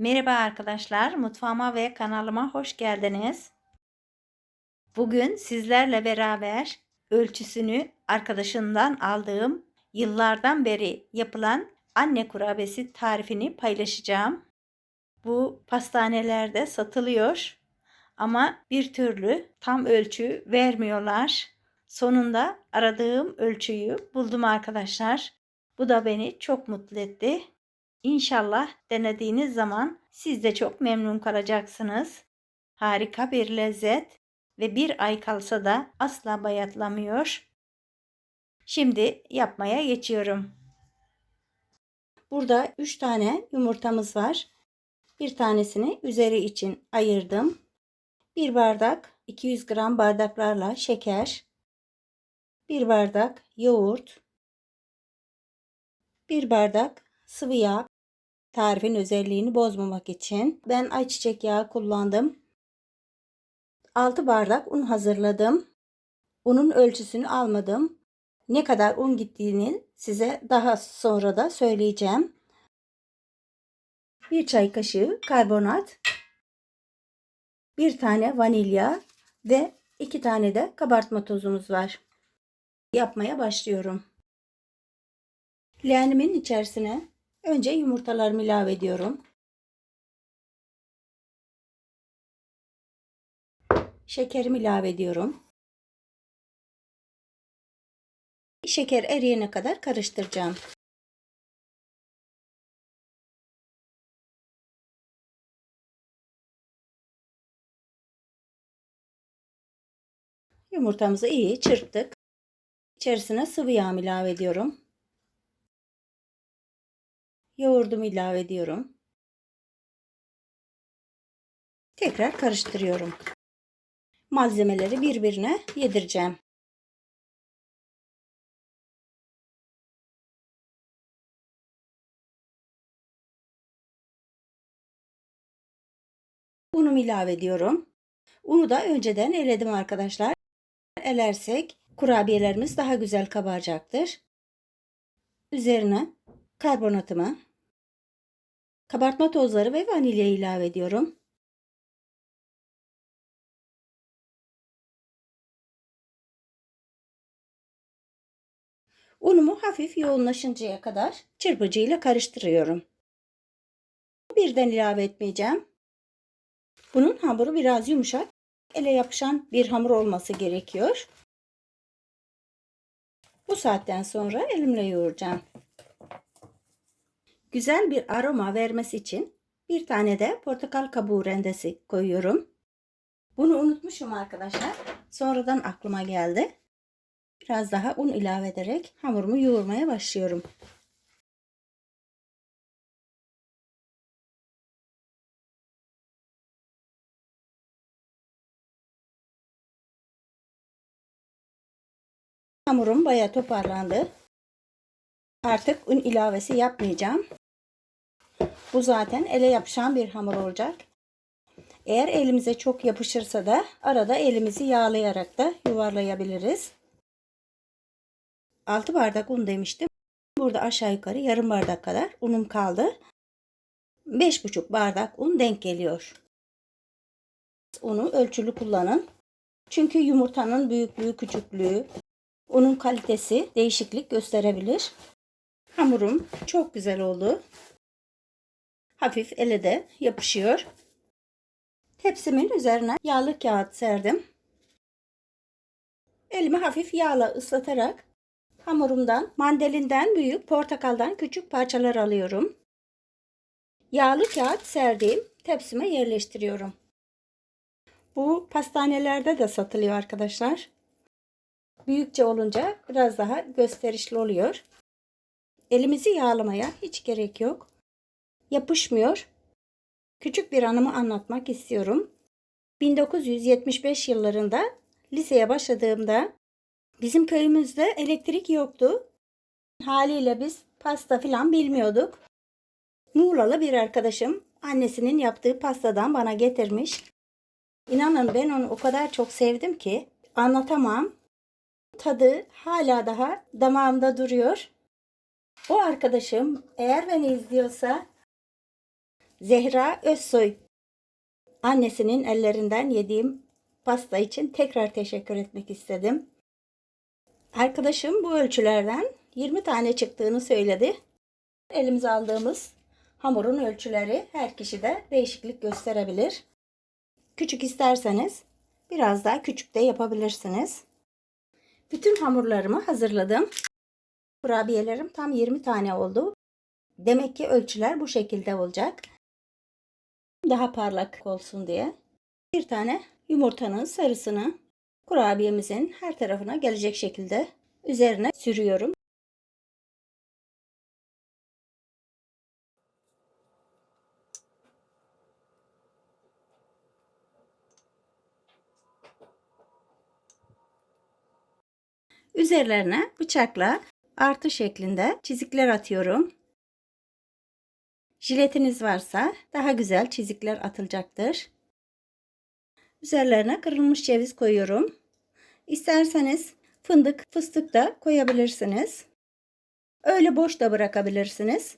Merhaba arkadaşlar, mutfağıma ve kanalıma hoş geldiniz. Bugün sizlerle beraber ölçüsünü arkadaşından aldığım yıllardan beri yapılan anne kurabiyesi tarifini paylaşacağım. Bu pastanelerde satılıyor ama bir türlü tam ölçü vermiyorlar. Sonunda aradığım ölçüyü buldum arkadaşlar. Bu da beni çok mutlu etti. İnşallah denediğiniz zaman siz de çok memnun kalacaksınız. Harika bir lezzet ve bir ay kalsa da asla bayatlamıyor. Şimdi yapmaya geçiyorum. Burada 3 tane yumurtamız var. Bir tanesini üzeri için ayırdım. Bir bardak 200 gram bardaklarla şeker. Bir bardak yoğurt. Bir bardak sıvı yağ tarifin özelliğini bozmamak için ben ayçiçek yağı kullandım. 6 bardak un hazırladım. Unun ölçüsünü almadım. Ne kadar un gittiğini size daha sonra da söyleyeceğim. 1 çay kaşığı karbonat, 1 tane vanilya ve 2 tane de kabartma tozumuz var. Yapmaya başlıyorum. Leğenimin içerisine önce yumurtalarımı ilave ediyorum. Şekerimi ilave ediyorum. Şeker eriyene kadar karıştıracağım. Yumurtamızı iyi çırptık. İçerisine sıvı yağ ilave ediyorum. Yoğurdumu ilave ediyorum. Tekrar karıştırıyorum. Malzemeleri birbirine yedireceğim. Unumu ilave ediyorum. Unu da önceden eledim arkadaşlar. Elersek kurabiyelerimiz daha güzel kabaracaktır. Üzerine karbonatımı, kabartma tozları ve vanilya ilave ediyorum. Unumu hafif yoğunlaşıncaya kadar çırpıcıyla karıştırıyorum. Birden ilave etmeyeceğim. Bunun hamuru biraz yumuşak, ele yapışan bir hamur olması gerekiyor. Bu saatten sonra elimle yoğuracağım. Güzel bir aroma vermesi için bir tane de portakal kabuğu rendesi koyuyorum. Bunu unutmuşum arkadaşlar. Sonradan aklıma geldi. Biraz daha un ilave ederek hamurumu yoğurmaya başlıyorum. Hamurum baya toparlandı. Artık un ilavesi yapmayacağım. Bu zaten ele yapışan bir hamur olacak. Eğer elimize çok yapışırsa da arada elimizi yağlayarak da yuvarlayabiliriz. 6 bardak un demiştim. Burada aşağı yukarı yarım bardak kadar unum kaldı. 5,5 bardak un denk geliyor. Unu ölçülü kullanın. Çünkü yumurtanın büyüklüğü, küçüklüğü, unun kalitesi değişiklik gösterebilir. Hamurum çok güzel oldu. Hafif ele de yapışıyor. Tepsimin üzerine yağlı kağıt serdim. Elimi hafif yağla ıslatarak hamurumdan mandalinden büyük, portakaldan küçük parçalar alıyorum. Yağlı kağıt serdiğim tepsime yerleştiriyorum. Bu pastanelerde de satılıyor arkadaşlar. Büyükçe olunca biraz daha gösterişli oluyor. Elimizi yağlamaya hiç gerek yok. Yapışmıyor. Küçük bir anımı anlatmak istiyorum. 1975 yıllarında liseye başladığımda bizim köyümüzde elektrik yoktu. Haliyle biz pasta filan bilmiyorduk. Muğlalı bir arkadaşım annesinin yaptığı pastadan bana getirmiş. İnanın ben onu o kadar çok sevdim ki anlatamam. Tadı hala daha damağımda duruyor. O arkadaşım eğer beni izliyorsa Zehra Özsoy. Annesinin ellerinden yediğim pasta için tekrar teşekkür etmek istedim. Arkadaşım bu ölçülerden 20 tane çıktığını söyledi. Elimize aldığımız hamurun ölçüleri her kişide değişiklik gösterebilir. Küçük isterseniz biraz daha küçük de yapabilirsiniz. Bütün hamurlarımı hazırladım. Kurabiyelerim tam 20 tane oldu. Demek ki ölçüler bu şekilde olacak. Daha parlak olsun diye. Bir tane yumurtanın sarısını kurabiyemizin her tarafına gelecek şekilde üzerine sürüyorum. Üzerlerine bıçakla artı şeklinde çizikler atıyorum. Jiletiniz varsa daha güzel çizikler atılacaktır. Üzerlerine kırılmış ceviz koyuyorum. İsterseniz fındık, fıstık da koyabilirsiniz. Öyle boş da bırakabilirsiniz.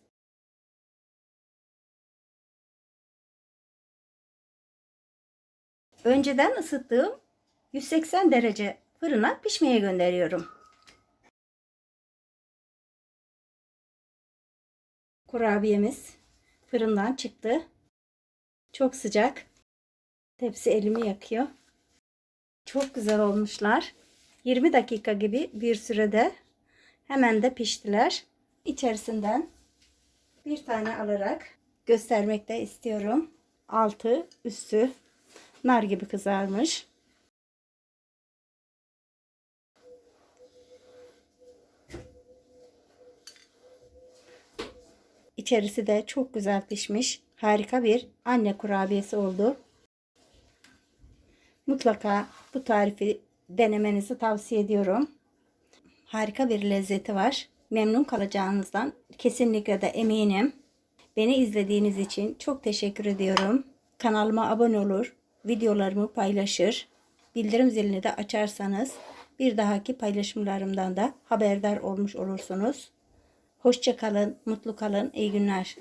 Önceden ısıttığım 180 derece fırına pişmeye gönderiyorum. Kurabiyemiz fırından çıktı. Çok sıcak. Tepsi elimi yakıyor. Çok güzel olmuşlar. 20 dakika gibi bir sürede hemen de piştiler. İçerisinden bir tane alarak göstermek de istiyorum. Altı, üstü nar gibi kızarmış. İçerisi de çok güzel pişmiş. Harika bir anne kurabiyesi oldu. Mutlaka bu tarifi denemenizi tavsiye ediyorum. Harika bir lezzeti var. Memnun kalacağınızdan kesinlikle de eminim. Beni izlediğiniz için çok teşekkür ediyorum. Kanalıma abone olur, videolarımı paylaşır, bildirim zilini de açarsanız bir dahaki paylaşımlarımdan da haberdar olmuş olursunuz. Hoşça kalın, mutlu kalın, iyi günler.